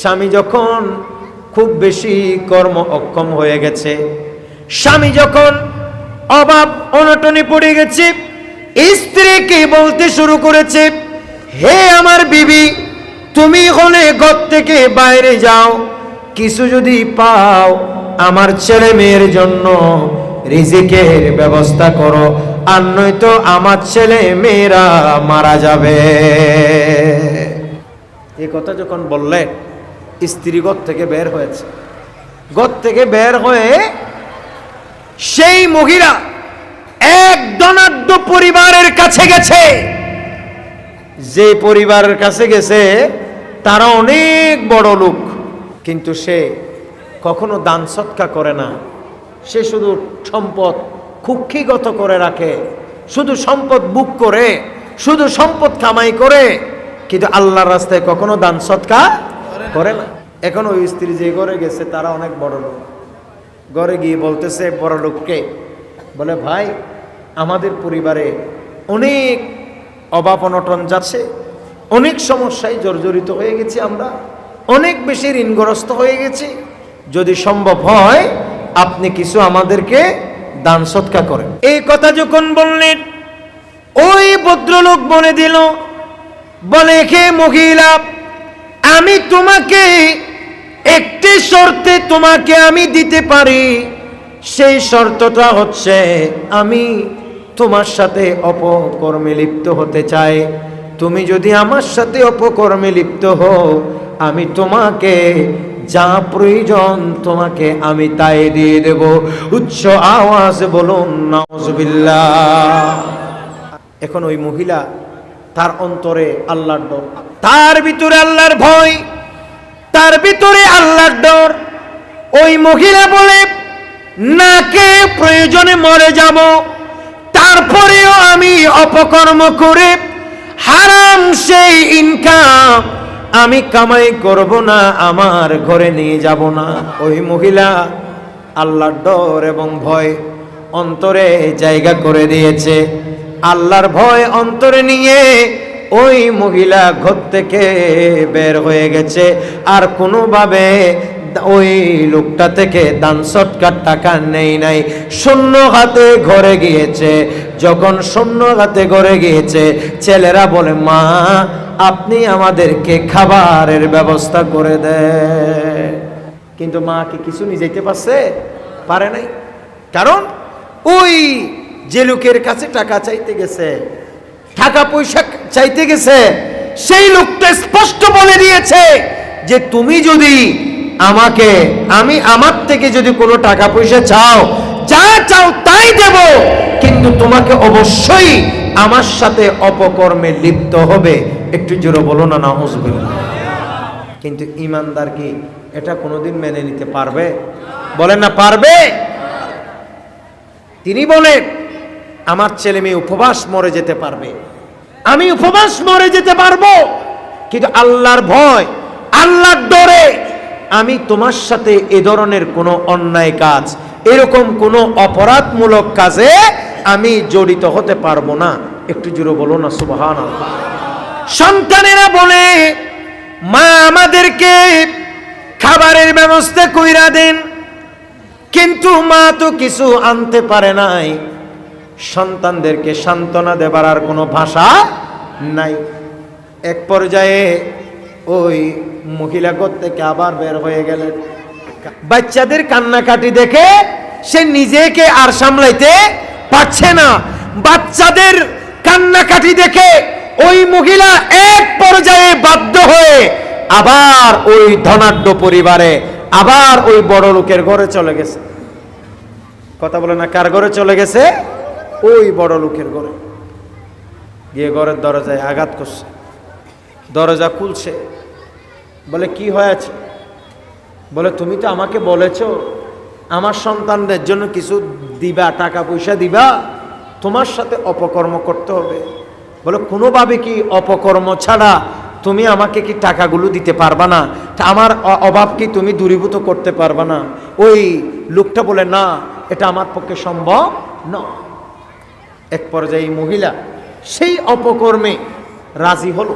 স্বামী যখন খুব বেশি কর্ম অক্ষম হয়ে গেছে, স্বামী যখন অভাব অনটনে পড়ে গেছে, স্ত্রীকে বলতে শুরু করেছে, হে আমার বিবি, তুমি হলে ঘর থেকে বাইরে যাও, কিছু যদি পাও আমার ছেলে মেয়ের জন্য রিজিকের ব্যবস্থা করো, আর নয়তো আমার ছেলে মেয়েরা মারা যাবে। এই কথা যখন বললেন স্ত্রী ঘর থেকে বের হয়েছে। ঘর থেকে বের হয়ে সেই মহিলা এক ধনাঢ্য পরিবারের কাছে গেছে। যে পরিবারের কাছে গেছে, তারা অনেক বড় লোক, কিন্তু সে কখনো দান সৎকা করে না। সে শুধু সম্পদ কুক্ষিগত করে রাখে, শুধু সম্পদ বুক করে, শুধু সম্পদ কামাই করে, কিন্তু আল্লাহর রাস্তায় কখনো দান সৎকা করে না। এখন ওই স্ত্রী যে ঘরে গেছে, তারা অনেক বড় লোক। ঘরে গিয়ে বলতেছে, বড় লোককে বলে, ভাই, আমাদের পরিবারে অনেক অভাব অনটন যাচ্ছে, অনেক সমস্যায় জর্জরিত হয়ে গেছি আমরা, অনেক বেশি ঋণগ্রস্ত হয়ে গেছি। যদি সম্ভব হয়, আপনি কিছু আমাদেরকে দান সৎকা করেন। এই কথা যখন বললেন, ওই ভদ্রলোক বলে দিল, বলে খে মহিলা আমি তোমাকে একটি শর্তে তোমাকে আমি দিতে পারি। সেই শর্তটা হচ্ছে আমি তোমার সাথে অপকর্মে লিপ্ত হতে চাই। তুমি যদি আমার সাথে অপকর্মে লিপ্ত হও, আমি তোমাকে যা প্রয়োজন তোমাকে আমি তাই দিয়ে দেব। উচ্চ আওয়াজ বলুন নজবিল্লা এখন ওই মহিলা তার অন্তরে আল্লাহর ডর তার ভিতরে আল্লাহর ভয়, তার ভিতরে আল্লাহর ডর। ওই মহিলা বলে, নাকে প্রয়োজনে মরে যাব, তারপরেও আমি অপকর্ম করে হারাম সেই ইনকাম আমি কামাই করব না, আমার ঘরে নিয়ে যাব না। ওই মহিলা আল্লাহর ডর এবং ভয় অন্তরে জায়গা করে দিয়েছে। আল্লাহর ভয় অন্তরে নিয়ে ওই মহিলা ঘর থেকে বের হয়ে গেছে। আর কোনোভাবে ওই লোকটা থেকে দান সৎকার টাকা নেই নাই। শূন্য হাতে ঘরে গিয়েছে। যখন শূন্য হাতে ঘরে গিয়েছে, ছেলেরা বলে, মা, আপনি আমাদেরকে খাবারের ব্যবস্থা করে দেয় কিন্তু মা কি কিছু নিয়ে যেতে পারছে? পারে নাই। কারণ ওই যে লোকের কাছে টাকা চাইতে গেছে টাকা পয়সা চাইতে গেছে, সেই লোকটা স্পষ্ট বলে দিয়েছে যে তুমি যদি আমাকে, আমি আমার থেকে যদি কোনো টাকা পয়সা চাও, যা চাও তাই দেব, কিন্তু তোমাকে অবশ্যই আমার সাথে অপকর্মে লিপ্ত হবে। একটু জোরে বলো না না কিন্তু ইমানদার কি এটা কোনোদিন মেনে নিতে পারবে? বলেন না, পারবে? তিনি বলেন, আমার ছেলে মেয়ে উপবাস মরে যেতে পারবে। আমি উপবাস মরে যেতে পারব। কিন্তু আল্লাহর ভয়, আল্লাহর ডরে। আমি তোমার সাথে এ ধরনের কোনো অন্যায় কাজ, এরকম কোনো অপরাধমূলক কাজে আমি জড়িত হতে পারব না। একটু জুড়ে বলো না সুবাহান সন্তানেরা বলে, মা আমাদেরকে খাবারের ব্যবস্থা কইরা দেন। কিন্তু মা তো কিছু আনতে পারে নাই। সন্তানদেরকে সান্ত্বনা দেবার আর কোনো ভাষা নাই। এক পর্যায়ে ওই মহিলা থেকে আবার বের হয়ে গেলেন। বাচ্চাদের কান্নাকাটি দেখে সে নিজেকে আর সামলাইতে পারছে না। বাচ্চাদের কান্নাকাটি দেখে ওই মহিলা এক পর্যায়ে বাধ্য হয়ে আবার ওই ধনাঢ্য পরিবারে আবার ওই বড় লোকের ঘরে চলে গেছে। কথা বলে না, কার ঘরে চলে গেছে? ওই বড় লোকের ঘরে। গিয়ে ঘরের দরজায় আঘাত করছে। দরজা খুলছে। বলে, কি হয়েছে? বলে, তুমি তো আমাকে বলেছ, আমার সন্তানদের জন্য কিছু দিবা টাকা পয়সা দিবা। তোমার সাথে অপকর্ম করতে হবে। বলে, কোনোভাবে কি অপকর্ম ছাড়া তুমি আমাকে কি টাকাগুলো দিতে পারবা না? আমার অভাব কি তুমি দূরীভূত করতে পারবা না? ওই লোকটা বলে, না, এটা আমার পক্ষে সম্ভব না এক পর্যায়ে মহিলা সেই অপকর্মে রাজি হলো।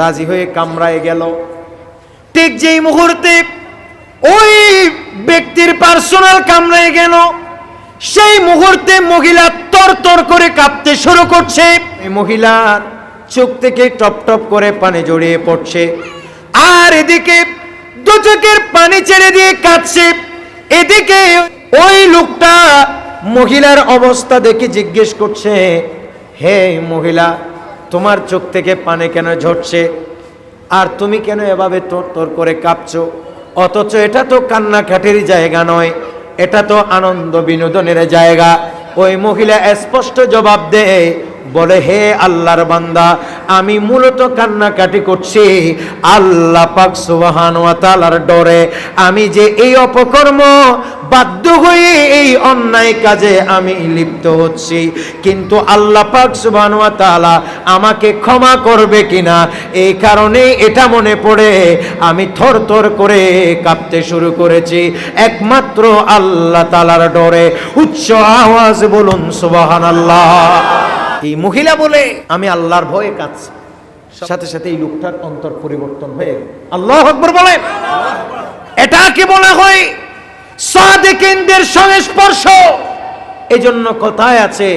রাজি হয়ে কামরায় গেল। ঠিক যেই মুহূর্তে ওই ব্যক্তির পার্সোনাল কামড়ে গেল। সেই মুহূর্তে মহিলা তর তর করে কাঁপতে শুরু করছে। মহিলার চোখ থেকে টপ টপ করে পানি জড়িয়ে পড়ছে। আর এদিকে দু পানি ছেড়ে দিয়ে কাঁদছে। এদিকে ওই লোকটা মহিলার অবস্থা দেখে জিজ্ঞেস করছে, হে মহিলা, তোমার চোখ থেকে পানে কেন ঝরছে? আর তুমি কেন এভাবে তোর তোর করে কাঁপছো? অথচ এটা তো কান্নাকাটির জায়গা নয়, এটা তো আনন্দ বিনোদনের জায়গা। ওই মহিলা স্পষ্ট জবাব দেয় বলে, হে আল্লাহর বান্দা, আমি মূলত কান্নাকাটি করছি। আল্লাহ পাক সুবহান ওয়া তাআলার ডরে আমি যে এই অপকর্ম বাধ্য হয়ে এই অন্যায় কাজে আমি লিপ্ত হচ্ছি। কিন্তু আল্লাহ পাক সুবহান ওয়া তাআলা আমাকে ক্ষমা করবে কিনা, এই কারণে এটা মনে পড়ে, আমি থর থর করে কাঁপতে শুরু করেছি। একমাত্র আল্লাহ তাআলার ডরে উচ্চ আওয়াজ বলুন, সুবহানাল্লাহ। এই মহিলা বলে আমি আল্লাহর ভয়ে কাঁদছি। সাথে সাথে এই লোকটার অন্তর পরিবর্তন হয়ে আল্লাহ আকবর বলেন। এটাকে বলা হয়? সাদেকিনদের সংস্পর্শ। জন্য কথায় আছে,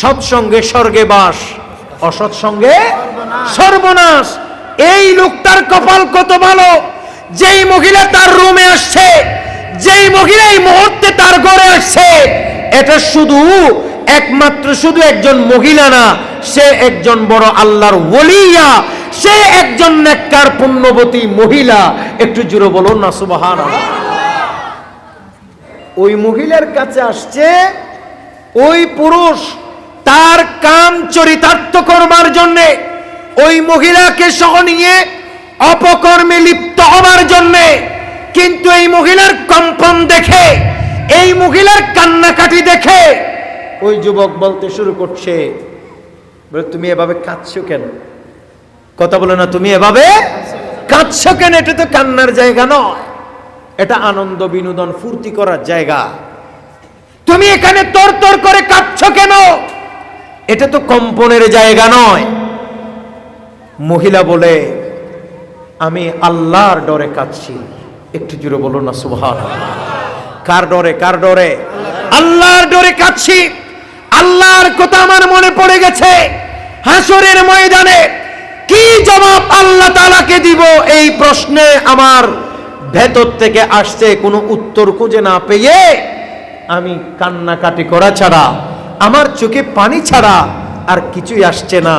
সৎসঙ্গে স্বর্গে বাস, অসৎসঙ্গে সর্বনাশ। এই লোকটার কপাল কত ভালো? যেই মহিলা তার রুমে আসছে, যেই মহিলা এই মুহূর্তে তার ঘরে আসছে, এটা শুধু একমাত্র শুধু একজন মহিলা না, সে একজন বড় আল্লাহর ওলিয়া, সে একজন নেককার, পুণ্যবতী মহিলা। একটু জুড়ে বলুন না সুবাহান ওই মহিলার কাছে আসছে, ওই পুরুষ তার কাম চরিতার্থ করবার জন্যে, ওই মহিলাকে সহ নিয়ে অপকর্মে লিপ্ত হবার জন্যে, কিন্তু এই মহিলার কম্পন দেখে, এই মহিলার কান্নাকাটি দেখে ওই যুবক বলতে শুরু করছে। বলে, তুমি এভাবে কাঁদছো কেন? কথা বলে না, তুমি এভাবে কাঁদছো কেন? এটা তো কান্নার জায়গা নয়। এটা আনন্দ বিনোদন ফুর্তি করার জায়গা। তুমি এখানে তর তর করে কাঁদছ কেন? এটা তো কম্পনের জায়গা নয়। মহিলা বলে, আমি আল্লাহর ডরে কাঁদছি। একটু জুড়ে বলো না সুভান কার ডরে কার ডরে? আল্লাহর ডরে কাঁদছি। আল্লাহর কথা আমার মনে পড়ে গেছে। হাসরের ময়দানে কি জবাব আল্লাহ তালাকে দিব? এই প্রশ্নে আমার ভেতর থেকে আসছে কোনো উত্তর খুঁজে না পেয়ে আমি কান্নাকাটি করা ছাড়া, আমার চোখে পানি ছাড়া আর কিছুই আসছে না।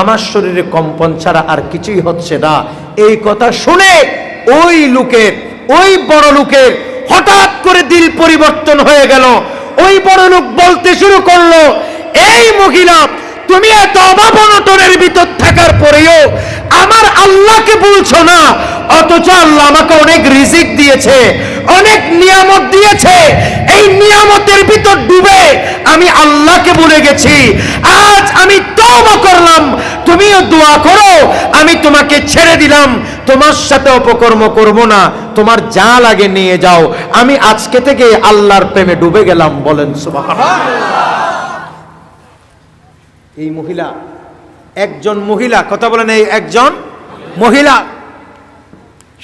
আমার শরীরে কম্পন ছাড়া আর কিছুই হচ্ছে না। এই কথা শুনে ওই লোকের, ওই বড় লোকের হঠাৎ করে দিল পরিবর্তন হয়ে গেল। ওই বড় লোক বলতে শুরু করল, এই মহিলা, তুমি এত অভাব অনটনের ভিতর থাকার পরেও আমার আল্লাহকে বলছো না? অথচ আল্লাহ আমাকে অনেক রিজিক দিয়েছে, অনেক নিয়ামত দিয়েছে। এই নিয়ামতের ভিতর ডুবে আমি আল্লাহকে বলে গেছি। আজ আমি তওবা করলাম। তুমিও দোয়া করো, আমি তোমাকে ছেড়ে দিলাম। তোমার সাথে অপকর্ম করব না, তোমার যা লাগে নিয়ে যাও। আমি আজকে থেকে আল্লাহর প্রেমে ডুবে গেলাম, বলেন এই মহিলা, একজন মহিলা, কথা বলেন এই একজন মহিলা।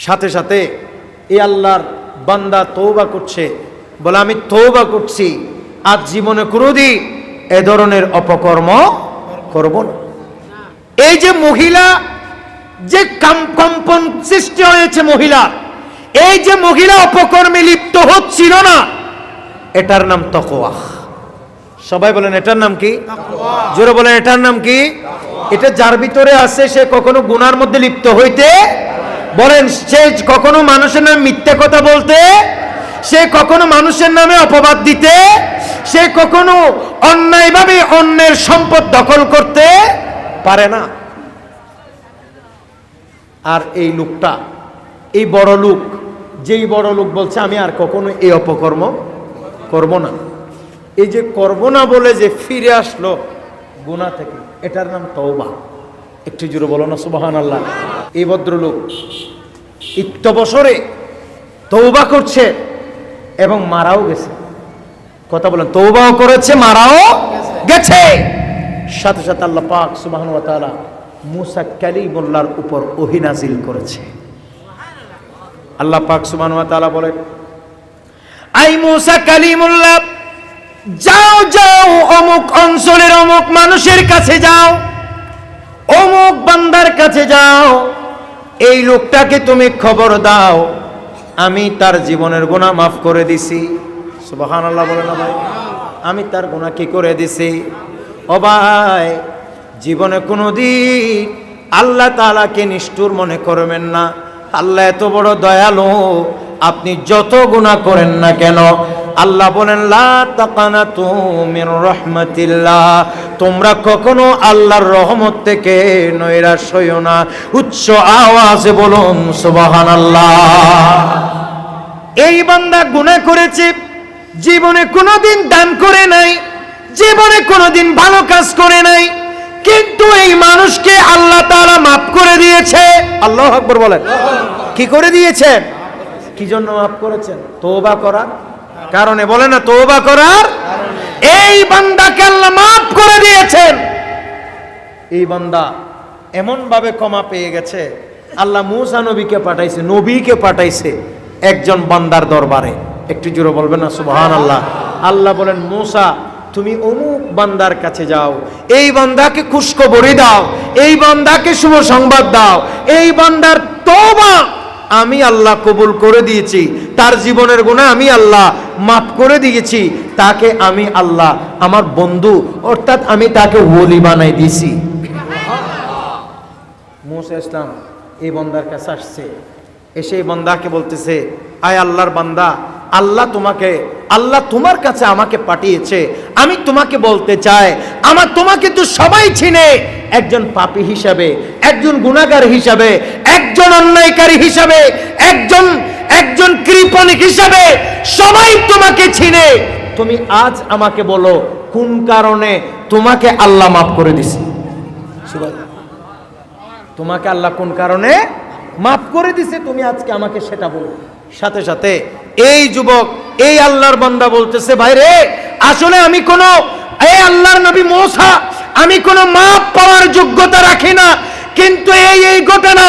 সাথে সাথে এই আল্লাহর বান্দা তৌবা করছে, বলে, আমি তৌবা করছি। আজ জীবনে কোনোদিন এ ধরনের অপকর্ম করব না। এই যে মহিলা যে কাম- কম্পন সৃষ্টি হয়েছে মহিলা এই যে মহিলা অপকর্মে লিপ্ত হচ্ছিল না এটার নাম তকোয়া সবাই বলেন এটার নাম কি? জোরে বলেন এটার নাম কি? এটা যার ভিতরে আছে সে কখনো গুনার মধ্যে লিপ্ত হইতে বলেন। সে কখনো মানুষের নামে মিথ্যে কথা বলতে সে কখনো মানুষের নামে অপবাদ দিতে, সে কখনো অন্যায়ভাবে অন্যের সম্পদ দখল করতে পারে না। আর এই লোকটা, এই বড় লোক, যেই বড় লোক বলছে, আমি আর কখনো এই অপকর্ম করব না। এই যে করব না বলে যে ফিরে আসলো গুণা থেকে, এটার নাম তওবা। একটু জুড়ে বলো না সুবাহান আল্লাহ এই ভদ্রলোক ইত্য বছরে তৌবা করছে। এবং মারাও গেছে। কথা বলেন তৌবাও করেছে, মারাও গেছে। সাথে সাথে আল্লাহ পাক সুবাহান তাআলা মুসা কালিমুল্লাহর উপর ওহী নাজিল করেছে। আল্লাহ পাক সুবহানাহু ওয়া তাআলা বলেন, আই মুসা কালিমুল্লাহ, যাও যাও, অমুক অঞ্চলের অমুক মানুষের কাছে যাও, অমুক বান্দার কাছে যাও, এই লোকটাকে তুমি খবর দাও। আমি তার জীবনের গোনা মাফ করে দিছি। সুবাহান আল্লাহ বলে না ভাই। আমি তার গোনা কি করে দিছি? ও ভাই, জীবনে কোনো দিন আল্লাহ তালাকে নিষ্ঠুর মনে করবেন না। আল্লাহ এত বড় দয়ালু, আপনি যত গুণা করেন না কেন আল্লাহ বলেন রাহমাতিল্লাহ। তোমরা কখনো আল্লাহর রহমত থেকে নৈরাশ হইও না। উচ্চ আওয়াজে বলুন, সুবহানাল্লাহ। এই বান্দা গুনাহ করেছে, জীবনে কোনোদিন দান করে নাই, জীবনে কোনোদিন ভালো কাজ করে নাই, কিন্তু এই মানুষকে আল্লাহ তাআলা মাফ করে দিয়েছে। আল্লাহ আকবর বলেন। কি করে দিয়েছেন? কি জন্য মাফ করেছেন? তওবা করার কারণে বলে না, তওবা করার? এই বান্দাকে আল্লাহ মাফ করে দিয়েছেন। এই বান্দা এমন ভাবে ক্ষমা পেয়ে গেছে, আল্লাহ মুসা নবীকে পাঠাইছে নবীকে পাঠাইছে একজন বান্দার দরবারে। একটু জোরে বলবেন না সুবহান আল্লাহ আল্লাহ বলেন, মুসা, তুমি অমুক বান্দার কাছে যাও, এই বান্দাকে খুশখবরি দাও, এই বান্দাকে শুভ সংবাদ দাও, এই বান্দার তওবা আমি আল্লাহ কবুল করে দিয়েছি, তার জীবনের গুণা আমি আল্লাহ মাফ করে দিয়েছি, তাকে আমি আল্লাহ, আমার বন্ধু, অর্থাৎ আমি তাকে ওলি বানাই দিয়েছি। মুসা ইসলাম, এই বন্দার কাছে আসছে। এসে এই বন্দাকে বলতেছে, আয় আল্লাহর বান্দা, আল্লাহ তোমাকে, আল্লাহ তোমার কাছে আমাকে পাঠিয়েছে। আমি তোমাকে বলতে চাই, আমার তোমাকে তো সবাই চিনে। একজন পাপী হিসাবে, একজন গুণাগার হিসাবে, একজন অন্যায়কারী হিসাবে, একজন একজন কৃপণিক হিসাবে সবাই তোমাকে চিনে। তুমি আজ আমাকে বলো, কোন কারণে তোমাকে আল্লাহ মাফ করে দিছে? তোমাকে আল্লাহ কোন কারণে মাফ করে দিছে? তুমি আজকে আমাকে সেটা বলো। সাথে সাথে এই যুবক, এই আল্লাহর বান্দা বলতেছে ভাই রে আসলে আমি কোন, এই আল্লাহর নবী মোসা, আমি কোনো মাপ পাওয়ার যোগ্যতা রাখি না। কিন্তু এই এই ঘটনা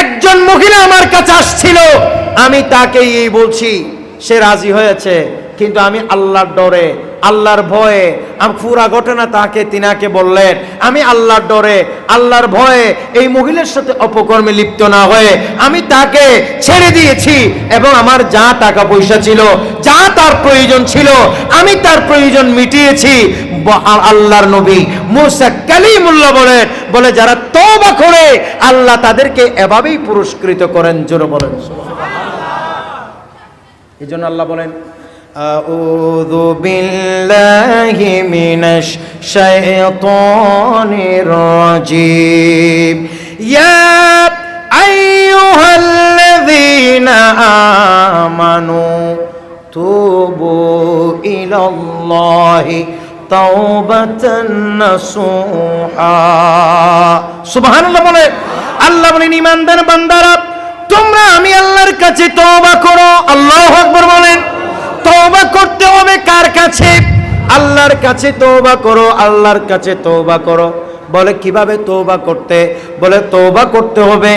একজন মহিলা আমার কাছে আসছিল, আমি তাকে এই বলছি, সে রাজি হয়েছে, কিন্তু আমি আল্লাহর ডরে, আল্লাহর ভয়ে, আমি পুরা ঘটনা তাকে, তিনাকে বললেন, আমি আল্লাহর ডরে, আল্লাহর ভয়ে এই মহিলার সাথে অপকর্মে লিপ্ত না হয়ে আমি তাকে ছেড়ে দিয়েছি, এবং আমার যা টাকা পয়সা ছিল, যা তার প্রয়োজন ছিল, আমি তার প্রয়োজন মিটিয়েছি আল্লাহর নবী মুসা কালিমুল্লাহ বলেন, বলে, যারা তওবা করে আল্লাহ তাদেরকে এভাবেই পুরস্কৃত করেন জোরে বলেন এই জন্য আল্লাহ বলেন أعوذ بالله من الشيطان الرجيم يا أيها الذين آمنوا توبوا إلى الله সুবহানাল্লাহ বলে, আল্লাহ বলেন, ইমানদার বান্দারা, তোমরা আমি আল্লাহর কাছে তওবা করো। আল্লাহু আকবার বলেন, তওবা করতে হবে কার কাছে? আল্লাহর কাছে তওবা করো, আল্লাহর কাছে তওবা করো। বলে, কীভাবে তওবা করতে? বলে, তওবা করতে হবে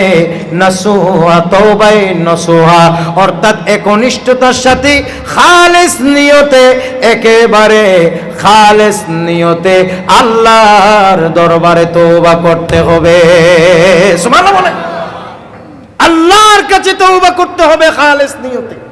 নাসুহা, তওবাই নসুহা। অর্থাৎ একনিষ্ঠতার সাথে খালেস নিয়তে, একেবারে খালেস নিয়তে আল্লাহর দরবারে তওবা করতে হবে। সুবহানাল্লাহ বলে আল্লাহর কাছে তওবা করতে হবে খালেস নিয়তে।